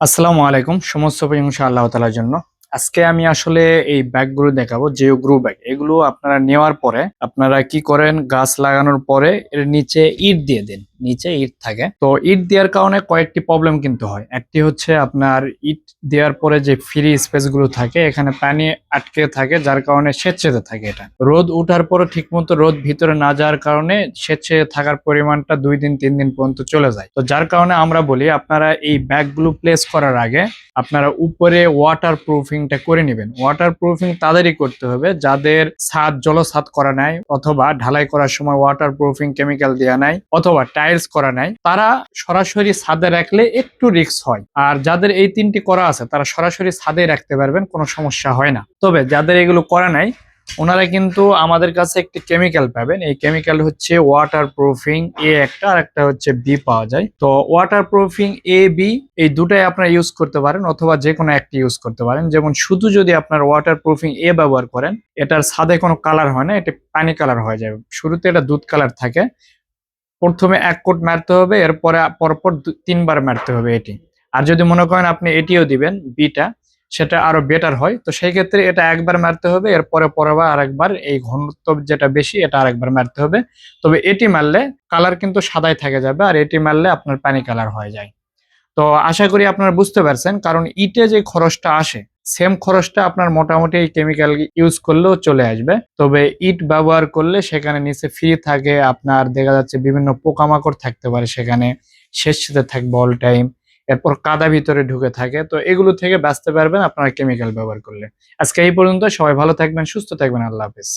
আসসালামু আলাইকুম, সমস্ত প্রশংসা আল্লাহ তালার জন্য। আজকে আমি আসলে এই ব্যাগগুলো দেখাবো, যে গ্রু ব্যাগ। এগুলো আপনারা নেওয়ার পরে আপনারা কি করেন, গাছ লাগানোর পরে এর নিচে ইট দিয়ে দেন। নিচে ইট থাকে। তো ইট দেওয়ার কারণে কয়েকটি প্রবলেম কিন্তু হয়। একটি হচ্ছে আপনার ইট দেওয়ার পরে যে ফ্রি স্পেসগুলো থাকে, এখানে পানি আটকে থাকে, যার কারণে স্বেচ্ছেতে থাকে এটা। রোদ উঠার পরে ঠিকমতো রোদ ভিতরে না যাওয়ার কারণে স্বেচ্ছে থাকার পরিমাণটা দুই দিন, তিন দিন পর্যন্ত চলে যায়। তো যার কারণে আমরা বলি, আপনারা এই ব্যাগগুলো প্লেস করার আগে আপনারা উপরে ওয়াটার প্রুফিংটা করে নেবেন। ওয়াটার প্রুফিং তাদেরই করতে হবে, যাদের ছাদ, জলছাদ করা নাই, অথবা ঢালাই করার সময় ওয়াটার প্রুফিং কেমিক্যাল দেওয়া নাই, অথবা টাইলস করা নাই, তারা সরাসরি ছাদে রাখলে একটু রিস্ক হয়। আর যাদের এই তিনটি করা আছে, তারা সরাসরি ছাদে রাখতে পারবেন, কোনো সমস্যা হয় না। তবে যাদের এগুলো করা নাই, ওনারা কিন্তু আমাদের কাছে একটি কেমিক্যাল পাবেন। এই কেমিক্যাল হচ্ছে ওয়াটার প্রুফিং এ একটা, আর একটা হচ্ছে বি পাওয়া যায়। তো ওয়াটার প্রুফিং এ বি এই দুটাই আপনারা ইউজ করতে পারেন, অথবা যে কোনো একটি ইউজ করতে পারেন। যেমন শুধু যদি আপনার ওয়াটার প্রুফিং এ ব্যবহার করেন, এটার ছাদে কোনো কালার হয় না, এটা পানি কালার হয়ে যাবে শুরুতে এটা দুধ কালার থাকে প্রথমে এক কোট মারতে হবে, এরপরে পরপর তিনবার মারতে হবে এটি। আর যদি মনে করেন আপনি এটিও দিবেন, বিটা, সেটা আরও বেটার হয়, তো সেই ক্ষেত্রে এটা একবার মারতে হবে, এরপরে পরেবার আরেকবার এই ঘনত্ব যেটা বেশি, এটা আরেকবার মারতে হবে। তবে এটি মারলে কালার কিন্তু সাদাই থেকে যাবে, আর এটি মারলে আপনার পানি কালার হয়ে যায়। তো আশা করি আপনারা বুঝতে পারছেন, কারণ ইটে যে খরচটা আসে সেম খরচটা আপনার মোটামুটি এই কেমিক্যাল ইউজ করলেও চলে আসবে। তবে ইট ব্যবহার করলে সেখানে নিচে ফ্রি থাকে, আপনার দেখা যাচ্ছে বিভিন্ন পোকামাকড় থাকতে পারে সেখানে শেষ সাথে থাকবে অল টাইম এরপর কাদা ভিতরে ঢুকে থাকে। তো এগুলো থেকে বাঁচতে পারবেন আপনারা কেমিক্যাল ব্যবহার করলে। আজকে এই পর্যন্ত, সবাই ভালো থাকবেন, সুস্থ থাকবেন, আল্লাহ হাফেজ।